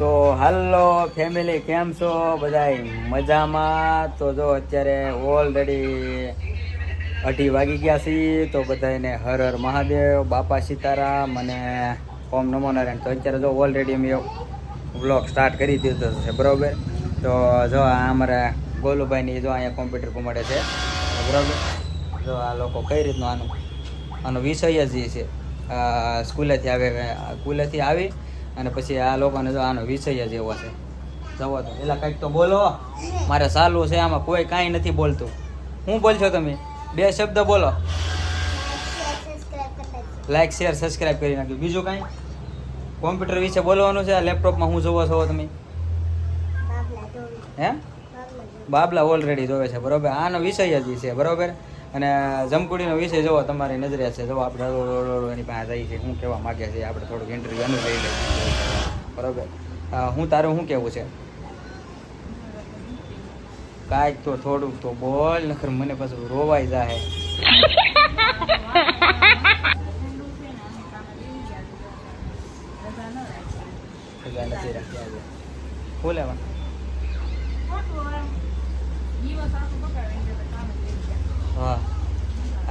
તો હાલો ફેમિલી કેમ છો? બધાય મજામાં? તો જો અત્યારે ઓલરેડી અઢી વાગી ગયા છીએ, તો બધાને હર હર મહાદેવ, બાપા સીતારામ અને ઓમ નમો નારાયણ. તો અત્યારે જો ઓલરેડી મેં વ્લોગ સ્ટાર્ટ કરી દીધો છે, બરાબર? તો જો આ અમારા ગોલુભાઈની જો અહીંયા કોમ્પ્યુટર કુમાડે છે, બરાબર? જો આ લોકો કઈ રીતનું આનું, આનો વિષય જ છે. સ્કૂલેથી આવે સ્કૂલેથી આવી અને પછી આ લોકોને જો આનો વિષય જ એવો છે. જવો તો. પેલા કંઈક તો બોલો. મારે ચાલુ છે આમાં કોઈ કાંઈ નથી બોલતું. હું બોલશો તમે? બે શબ્દ બોલો. લાઈક શેર સબસ્ક્રાઇબ કરી નાખ્યું બીજું કાંઈ? કોમ્પ્યુટર વિશે બોલવાનું છે લેપટોપમાં હું જોવો છો તમે? હે? બાબલા ઓલરેડી જોવે છે બરોબર? આનો વિષય જ છે બરોબર? અને જમકુડીનો વિષય જોવો, તમારી નજરે છે. જો આપણે એની પાસે જઈએ છીએ શું કહેવા માગે છે, આપણે થોડુંક ઇન્ટરવ્યુ એનું લઈ લઈએ. બરોબર? હું તારું શું કહેવું છે? કાંઈક તો થોડુંક તો બોલ નખર મને પાછું રોવાઈ જાય. શું હા.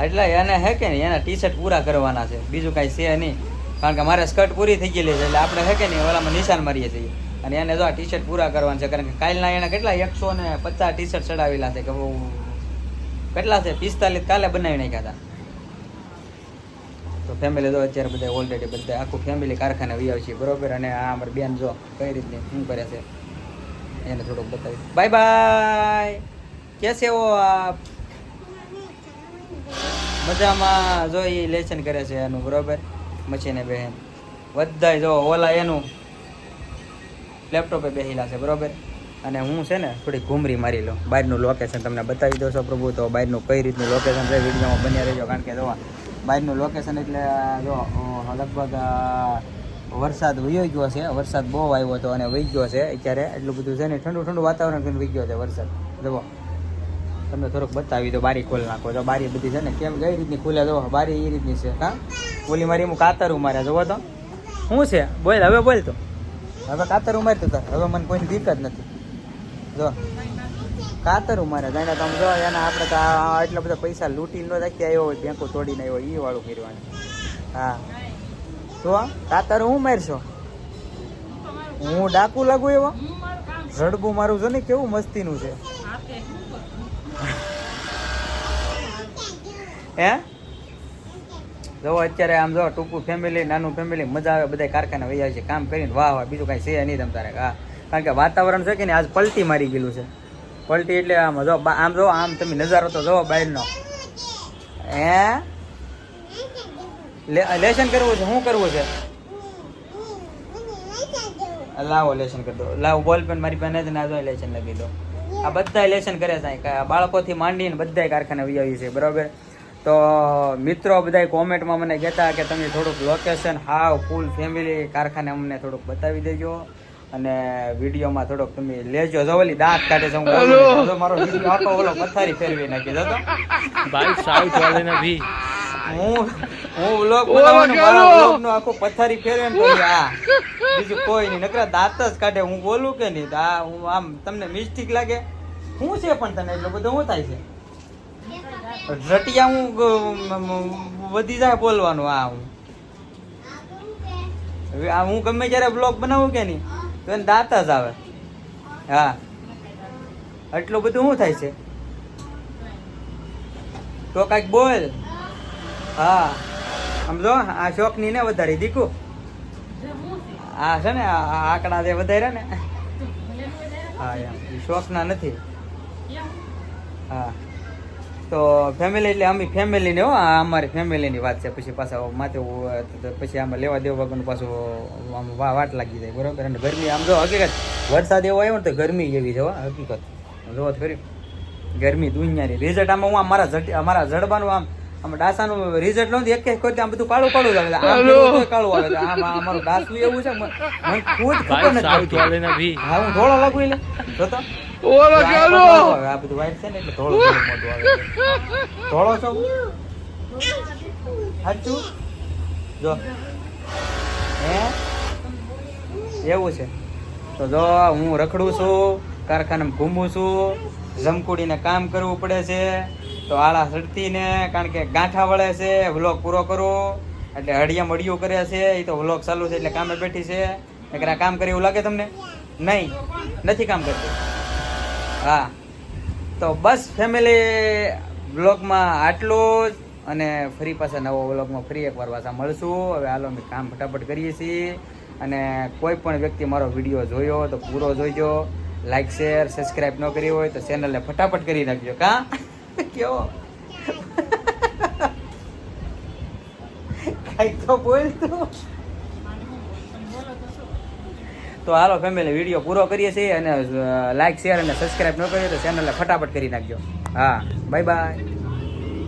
એટલે એને હે કે નહીં, એના ટી શર્ટ પૂરા કરવાના છે. બીજું કાંઈ છે નહીં. કારણ કે મારે સ્કર્ટ પૂરી થઈ ગયેલી છે, એટલે આપણે હે કે નહીં, ઓલામાં નિશાન મારીએ છીએ. અને એને જો આ ટી શર્ટ પૂરા કરવાના છે, કારણ કે કાલના એણે કેટલા, એકસો ને પચાસ ટી શર્ટ ચડાવેલા છે, કે કેટલા છે? પિસ્તાલીસ કાલે બનાવી નાખ્યા હતા. તો ફેમિલી જો અત્યારે બધા ઓલરેડી બધા આખું ફેમિલી કારખાને વી છે બરોબર? અને આ અમારી બેન જો કઈ રીતની, શું કરે છે? એને થોડુંક બતાવી બાય બાય કેસે હો આપ? મજામાં જો એ લેસન કરે છે એનું, બરોબર? મચીને બહેન. બધાય જો ઓલા એનું લેપટોપે બેસેલા છે, બરોબર? અને હું છે ને થોડી ઘૂમરી મારી લઉં. બહારનું લોકેશન તમને બતાવી દો છો પ્રભુ, તો બહારનું કઈ રીતનું લોકેશન છે વિડીયોમાં બન્યા રહેજો. કારણ કે જો બહારનું લોકેશન એટલે, જો લગભગ વરસાદ વયો ગયો છે. વરસાદ બહુ આવ્યો હતો અને વહી ગયો છે. અત્યારે એટલું બધું છે ને ઠંડુ ઠંડુ વાતાવરણ વહી ગયો છે વરસાદ. જુઓ. તમને થોડુંક બતાવી દો બારી ખોલ નાખો. તો બારી બધી છે ને કેમ કઈ રીતની ખુલે? જો બારી એ રીતની છે. હા? ઓલી મારી હું કાતર ઉમાર્યા જોવો તો. શું છે? બોલ હવે બોલ તો. હવે કાતર મારતું તાર હવે મને કોઈની દીક જ નથી. જો. કાતર ઉમાર્યા જાણે તમે જો એના આપણે તો એટલા બધા પૈસા લૂંટી ન રાખી આવ્યો હોય બેંકો તોડીને આવ્યો એ વાળું કરવાનું હા. તો કાતર હું મારશો? હું ડાકુ લાગુ એવો? ઝડબું મારું છે ને કેવું મસ્તીનું છે. હે? જો અત્યારે આમ જો ટૂંકું ફેમિલી નાનું ફેમિલી મજા આવે બધા કારખાને આવે છે, કામ કરીને વાહ વાહ બીજું કાંઈ છે નહીં તમ તારે. હા. કારણ કે વાતાવરણ છે કે ને આજ પલટી મારી ગયેલું છે. પલટી એટલે આમ જો આમ જો, આમ તમે નજારો તો જોવો બહારનો. હે? લેશન કરવું છે શું કરવું છે? લાવો લેશન કરી દો. લાવો બોલ પેન મારી પાસે જ ના જો લેશન લખી દો. આ બધા લેશન કરે છે બાળકોથી માંડીને બધા કારખાને આવી છે, બરોબર? તો મિત્રો બધા કોમેન્ટમાં મને કહેતા કે તમે થોડુંક લોકેશન હાવ ફૂલ ફેમિલી કારખાને અમને થોડુંક બતાવી દેજો. અને વિડીયોમાં થોડોક તમે લેજો. જવલી દાંત કાઢે છે હું મારો વીડિયો ઓલો પથારી ફેરવી નાખી. જતો ભાઈ સાઉથ વાળાને ભી હું હું વ્લોગ બનાવવાનો મારો વ્લોગનો આખો પથારી ફેરવે ને આ. બીજું કોઈ નહીં. નકરા દાંત જ કાઢે. હું બોલું કે નહીં? આ હું આમ તમને મિસ્ટેક લાગે. હું છે પણ તને? એટલું બધું હું થાય છે? રટિયા હું વધી જાય બોલવાનું, આ હું. આ હું ગમે જ્યારે બ્લોગ બનાવું કે નહીં, તો એને દાંત જ આવે. હા. એટલું બધું શું થાય છે? તો કાંઈક બોલ. હા. સમજો આ શોખની ને વધારી દીકું. આ છે ને આંકડા જે વધાર્યા ને. હા, એમ. શોખના નથી. હા. તો ફેમિલી એટલે અમે ફેમિલી ને આ અમારી ફેમિલીની વાત છે. પછી પાછા માથે પછી આમાં લેવા દેવા બાબાનું પાછું આમ વાટ લાગી જાય બરાબર? અને ગરમી આમ જો હકીકત વરસાદ એવો આવ્યો ને તો ગરમી એવી છે હકીકત. જોવો ખરી ગરમી દુનિયાની. રિઝલ્ટ આમાં હું મારા જટ અમારા જડબાનું આમ આમ ડાસાનું રિઝલ્ટ નથી એક એક આમ બધું કાળું કાળું લાગે આમ કાળું. આવે આમ અમારું ડાસું એવું છે. મને ખુદ ખબર નથી હા હું ધોળો લાગુ એટલે જોતા? તો આ આ બધું white છે ને એટલે ધોળું થોડું મોટું આવે છે. છો? સાચું? જો. હે? એવું છે. તો જો હું રખડું છું કારખાનામાં ઘૂમું છું જમકુડીને કામ કરવું પડે છે તો આળા સડતી ને કારણ કે ગાંઠા વળે છે વ્લોગ પૂરો કરો. એટલે હળિયા મળિયું કરે છે એ તો વ્લોગ ચાલુ છે એટલે કામે બેઠી છે. કામ કરે એવું લાગે તમને? નહીં. નથી કામ કરતી. હા. તો બસ ફેમિલી બ્લોગમાં આટલું જ અને ફરી પાછા નવો વ્લોગમાં ફરી એકવાર પાછા મળશું. હવે હાલો અમે કામ ફટાફટ કરીએ છીએ. અને કોઈ પણ વ્યક્તિ મારો વીડિયો જોયો તો પૂરો જોઈજો. લાઈક શેર સબસ્ક્રાઈબ ન કરી હોય તો ચેનલને ફટાફટ કરી નાખજો. કા? કેવો? કાંઈક તો બોલ તું. તો હાલો ફેમિલી વીડિયો પૂરો કરીએ છીએ અને લાઇક શેર અને સબસ્ક્રાઈબ ન કરીએ તો ચેનલને ફટાફટ કરી નાખજો. હા બાય બાય